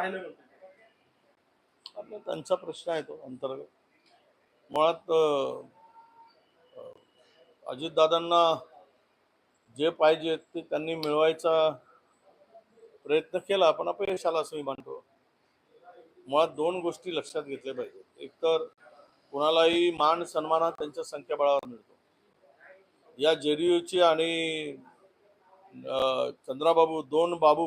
राहिलं नव्हतं. आपला त्यांचा प्रश्न आहे तो अंतर्गत. मुळात अजितदादांना जे पाहिजे ते त्यांनी मिळवायचा प्रयत्न केला पण अपयश आला असं मी मानतो. मुळात दोन गोष्टी लक्षात घेतल्या पाहिजेत. एक तर कुणालाही मान सन्मान हा त्यांच्या संख्याबळावर मिळतो. या जेडीयूची आणि चंद्राबाबू दोन बाबू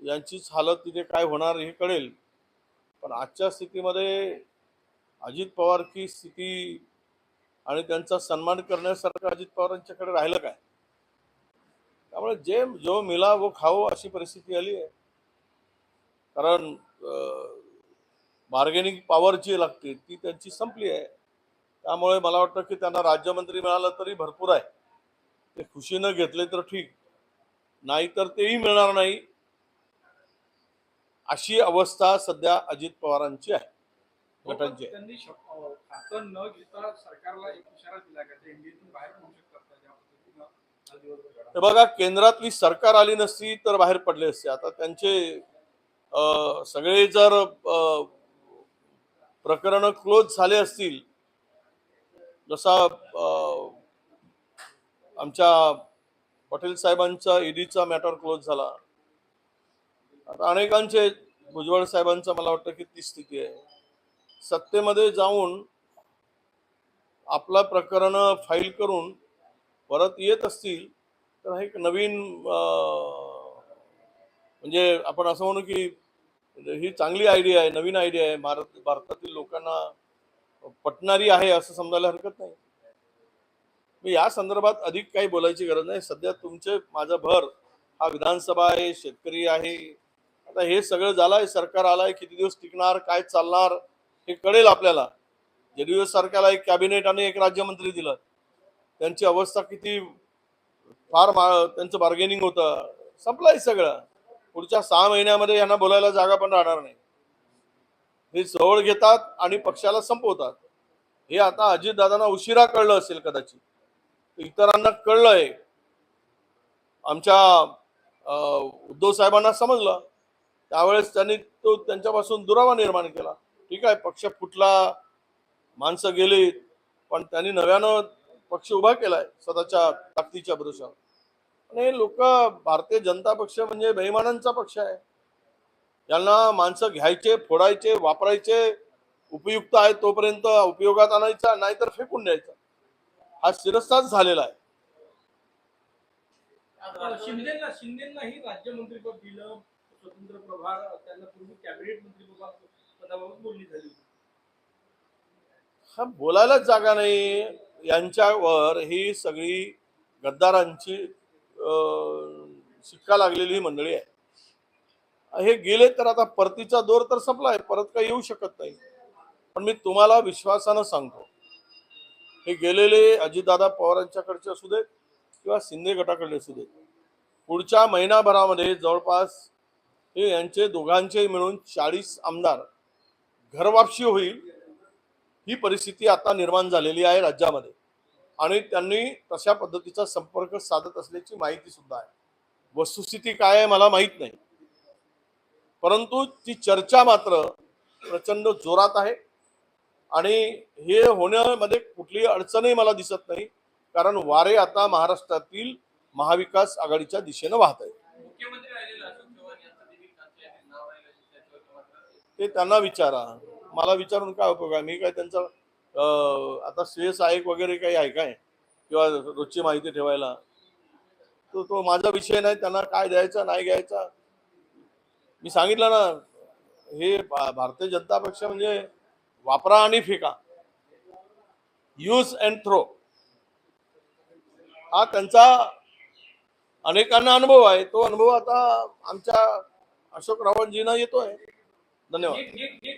यांचीच हालत तिथे काय होणार हे कळेल. पण आजच्या स्थितीमध्ये अजित पवारची स्थिती आणि त्यांचा सन्मान करण्यासारखं अजित पवारांच्याकडे राहिलं काय? त्यामुळे जे जो मिला वो खाओ अशी परिस्थिती आली आहे. कारण बार्गेनिंग पॉवर जी लागते ती त्यांची संपली आहे. त्यामुळे मला वाटतं की त्यांना राज्यमंत्री मिळालं तरी भरपूर आहे. ते खुशीनं घेतले तर ठीक. नाहीतर तेही मिळणार नाही. अशी अवस्था सध्या अजित पवारांची आहे गटांची आहे. त्यांनी शप- अं, खातं न घेता सरकारला एक इशारा दिला का ते एनडीएतून बाहेर पडू शकतात का ज्या पद्धतीनं हा घडला. हे बघा केंद्रातली सरकार आली नसती तर बाहेर पडले असते आता त्यांचे अं, सगळे जर प्रकरण क्लोज झाले असतील जसा अं, आमच्या पटेल साहेबांचा ईडीचा मॅटर क्लोज झाला आता अनेकांचे भुजबळ साहेबांचं मला वाटतं की ती स्थिती आहे. सत्तेमध्ये जाऊन आपला प्रकरण फाईल करून परत येत असतील तर एक नवीन म्हणजे आपण असं म्हणू की म्हणजे ही चांगली आयडिया आहे नवीन आयडिया आहे. भारत भारतातील लोकांना पटणारी आहे असं समजायला हरकत नाही. मी या संदर्भात अधिक काही बोलायची गरज नाही. सध्या तुमचे माझा भर हा विधानसभा आहे शेतकरी आहे आता हे सगळं झालंय सरकार आलाय किती दिवस टिकणार काय चालणार हे कळेल आपल्याला. जेडीयू सरकारला एक कॅबिनेट आणि एक राज्यमंत्री दिलं. त्यांची अवस्था किती फार मा- त्यांचं बार्गेनिंग होतं. संपलंय सगळं. पुढच्या सहा महिन्यामध्ये यांना बोलायला जागा पण राहणार नाही. हे जवळ घेतात आणि पक्षाला संपवतात. हे आता अजितदादांना उशिरा कळलं असेल कदाचित. इतरांना कळलंय. आमच्या उद्धव साहेबांना समजलं. त्यावेळेस त्यांनी तो त्यांच्यापासून दुरावा निर्माण केला. ठीक आहे पक्ष फुटला माणसं गेली पण त्यांनी नव्यानं पक्ष उभा केलाय स्वतःच्या ताकदीच्या भरोशावर आणि लोक भारतीय जनता पक्ष म्हणजे बेईमानांचा पक्ष आहे. यांना माणसं घ्यायचे फोडायचे वापरायचे उपयुक्त आहे तोपर्यंत उपयोगात आणायचा नाहीतर फेकून द्यायचा. हा शिरस्ताच झालेला आहे. शिंदेना शिंदेना शिंदेनाही राज्यमंत्रीपद दिलं. स्वतंत्र प्रभार त्यांना पूर्वी कॅबिनेट मंत्री पदाबाबत बोलणी झाली हा बोलायलाच जागा नाही. यांच्यावर ही सगळी गद्दारांची अं, शिक्का लागलेली मंडळी आहे. हे गेले तर आता परतीचा दोर तर संपलाय परत काही येऊ शकत नाही. पण मी तुम्हाला विश्वासानं सांगतो हे गेलेले अजितदादा पवारांच्याकडचे असू देत किंवा शिंदे गटाकडले असू देत पुढच्या महिनाभरामध्ये जवळपास हे यांचे दोघांचे मिळून चाळीस आमदार घरवापशी होईल ही परिस्थिती आता निर्माण झालेली आहे राज्यामध्ये. आणि त्यांनी तशा पद्धतीचा संपर्क साधत असल्याची माहिती सुद्धा आहे. वस्तुस्थिती काय आहे मला माहीत नाही. परंतु ती चर्चा मात्र प्रचंड जोरात आहे. आणि हे होण्यामध्ये कुठलीही अडचणही मला दिसत नाही कारण वारे आता महाराष्ट्रातील महाविकास आघाडीच्या दिशेनं वाहत आहे मुख्यमंत्री राहिलेले अशोक चव्हाण यांचं देखील त्यांचे यांनी नाव राहिलं त्याच्यावर मात्र ते त्यांना विचारा. मला विचारून काय उपयोग आहे? मी काय त्यांचा आता श्रेय सहाय्यक वगैरे काही आहे काय? किंवा रोजची माहिती ठेवायला? तो तो माझा विषय नाही. त्यांना काय द्यायचा नाही घ्यायचा? मी सांगितलं ना हे भारतीय जनता पक्ष म्हणजे वापरा आणि फेका. यूज अँड थ्रो हा त्यांचा अनेकांना अनुभव आहे. तो अनुभव आता आमच्या अशोक रावणजींना येतोय. धन्यवाद एक- एक- एक